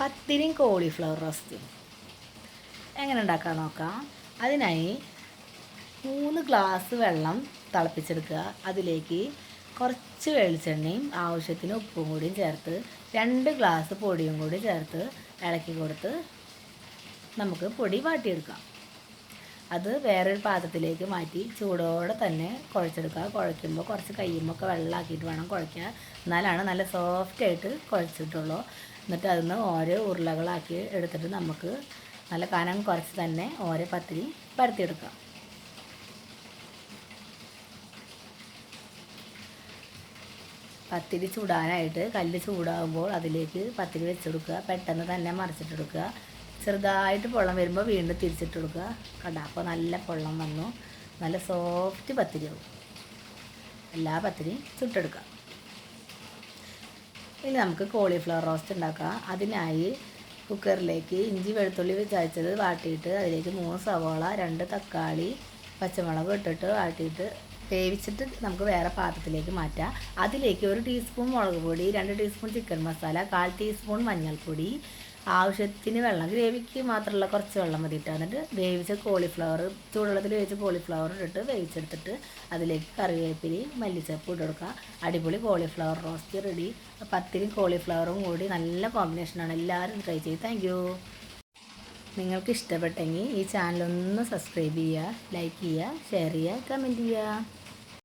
പത്തിരിയും കോളിഫ്ലവർ റോസ്റ്റും എങ്ങനെ ഉണ്ടാക്കാൻ നോക്കാം? അതിനായി മൂന്ന് ഗ്ലാസ് വെള്ളം തിളപ്പിച്ചെടുക്കുക. അതിലേക്ക് കുറച്ച് വെളിച്ചെണ്ണയും ആവശ്യത്തിന് ഉപ്പും കൂടിയും ചേർത്ത് രണ്ട് ഗ്ലാസ് പൊടിയും കൂടി ചേർത്ത് ഇളക്കി കൊടുത്ത് നമുക്ക് പൊടി വാട്ടിയെടുക്കാം. അത് വേറൊരു പാത്രത്തിലേക്ക് മാറ്റി ചൂടോടെ തന്നെ കുഴച്ചെടുക്കുക. കുഴയ്ക്കുമ്പോൾ കുറച്ച് കയ്യുമ്പോൾ ഒക്കെ വെള്ളമാക്കിയിട്ട് വേണം കുഴയ്ക്കുക എന്നാലാണ് നല്ല സോഫ്റ്റായിട്ട് കുഴച്ചിട്ടുള്ളൂ. എന്നിട്ട് അതിൽ നിന്ന് ഓരോ ഉരുളകളാക്കി എടുത്തിട്ട് നമുക്ക് നല്ല കനം കുറച്ച് തന്നെ ഓരോ പത്തിരി പരത്തിയെടുക്കാം. പത്തിരി ചൂടാനായിട്ട് കല്ല് ചൂടാകുമ്പോൾ അതിലേക്ക് പത്തിരി വെച്ചെടുക്കുക. പെട്ടെന്ന് തന്നെ മറിച്ചിട്ടെടുക്കുക. ചെറുതായിട്ട് പൊള്ളം വരുമ്പോൾ വീണ്ടും തിരിച്ചിട്ട് കൊടുക്കുക കണ്ട? അപ്പോൾ നല്ല പൊള്ളം വന്നു. നല്ല സോഫ്റ്റ് പത്തിരിയാവും. എല്ലാ പത്തിരിയും ചുട്ടെടുക്കാം. ഇനി നമുക്ക് കോളിഫ്ലവർ റോസ്റ്റ് ഉണ്ടാക്കാം. അതിനായി കുക്കറിലേക്ക് ഇഞ്ചി വെളുത്തുള്ളി ചതച്ചത് വാട്ടിയിട്ട് അതിലേക്ക് മൂന്ന് സവോള രണ്ട് തക്കാളി പച്ചമുളക് ഇട്ടിട്ട് വാട്ടിയിട്ട് വേവിച്ചിട്ട് നമുക്ക് വേറെ പാത്രത്തിലേക്ക് മാറ്റാം. അതിലേക്ക് ഒരു ടീസ്പൂൺ മുളക് പൊടി രണ്ട് ടീസ്പൂൺ ചിക്കൻ മസാല കാൽ ടീസ്പൂൺ മഞ്ഞൾപ്പൊടി ആവശ്യത്തിന് വെള്ളം ഗ്രേവിക്ക് മാത്രമുള്ള കുറച്ച് വെള്ളം മതി ഇട്ട് എന്നിട്ട് വേവിച്ച കോളിഫ്ലവർ ചൂടുവെള്ളത്തിൽ വേവിച്ച കോളിഫ്ലവർ ഇട്ടിട്ട് വേവിച്ചെടുത്തിട്ട് അതിലേക്ക് കറിവേപ്പിലയും മല്ലിച്ചപ്പ് ഇട്ട് കൊടുക്കുക. അടിപൊളി കോളിഫ്ലവർ റോസ്റ്റ് റെഡി പത്തിനും കോളിഫ്ലവറും കൂടി നല്ല കോമ്പിനേഷനാണ് എല്ലാവരും ട്രൈ ചെയ്ത് താങ്ക് നിങ്ങൾക്ക് ഇഷ്ടപ്പെട്ടെങ്കിൽ ഈ ചാനലൊന്ന് സബ്സ്ക്രൈബ് ചെയ്യുക ലൈക്ക് ചെയ്യുക ഷെയർ ചെയ്യുക കമന്റ് ചെയ്യുക.